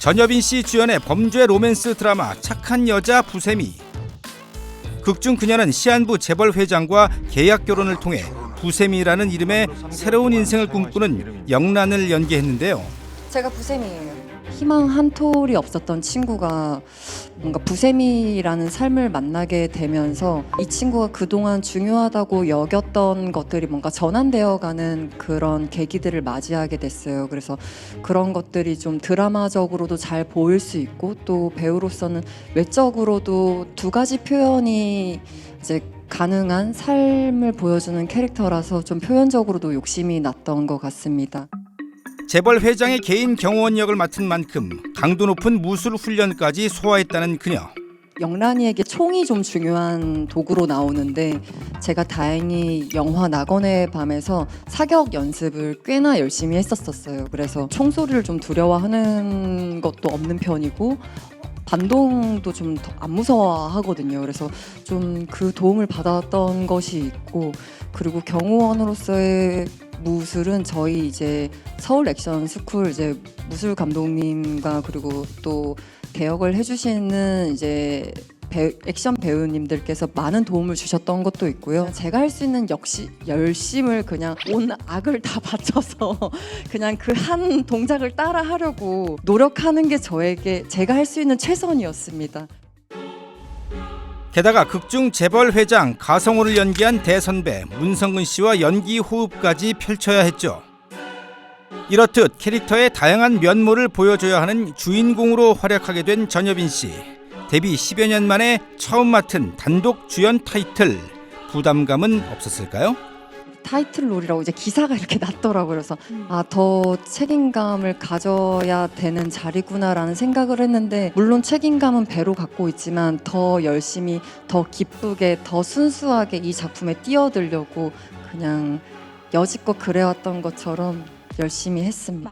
전여빈 씨 주연의 범죄 로맨스 드라마 착한 여자 부세미. 극중 그녀는 시한부 재벌 회장과 계약 결혼을 통해 부세미라는 이름의 새로운 인생을 꿈꾸는 영란을 연기했는데요. 제가 부셈이에요. 희망 한 톨이 없었던 친구가 뭔가 부세미라는 삶을 만나게 되면서 이 친구가 그동안 중요하다고 여겼던 것들이 뭔가 전환되어 가는 그런 계기들을 맞이하게 됐어요. 그래서 그런 것들이 좀 드라마적으로도 잘 보일 수 있고 또 배우로서는 외적으로도 두 가지 표현이 이제 가능한 삶을 보여주는 캐릭터라서 좀 표현적으로도 욕심이 났던 것 같습니다. 재벌 회장의 개인 경호원 역을 맡은 만큼 강도 높은 무술 훈련까지 소화했다는 그녀. 영란이에게 총이 좀 중요한 도구로 나오는데 제가 다행히 영화 낙원의 밤에서 사격 연습을 꽤나 열심히 했었었어요. 그래서 총소리를 좀 두려워하는 것도 없는 편이고 반동도 좀 안 무서워하거든요. 그래서 좀 그 도움을 받았던 것이 있고 그리고 경호원으로서의 무술은 저희 이제 서울 액션 스쿨 이제 무술 감독님과 그리고 또 개혁을 해주시는 이제 배- 액션 배우님들께서 많은 도움을 주셨던 것도 있고요. 제가 할 수 있는 역시 열심을 그냥 온 악을 다 바쳐서 그냥 그 한 동작을 따라 하려고 노력하는 게 저에게 제가 할 수 있는 최선이었습니다. 게다가 극중 재벌 회장 가성호를 연기한 대선배 문성근 씨와 연기 호흡까지 펼쳐야 했죠. 이렇듯 캐릭터의 다양한 면모를 보여줘야 하는 주인공으로 활약하게 된 전여빈 씨. 데뷔 10여 년 만에 처음 맡은 단독 주연 타이틀 부담감은 없었을까요? 타이틀롤이라고 이제 기사가 이렇게 났더라고요. 그래서 아더 책임감을 가져야 되는 자리구나라는 생각을 했는데 물론 책임감은 배로 갖고 있지만 더 열심히 더 기쁘게 더 순수하게 이 작품에 뛰어들려고 그냥 여지껏 그래왔던 것처럼 열심히 했습니다.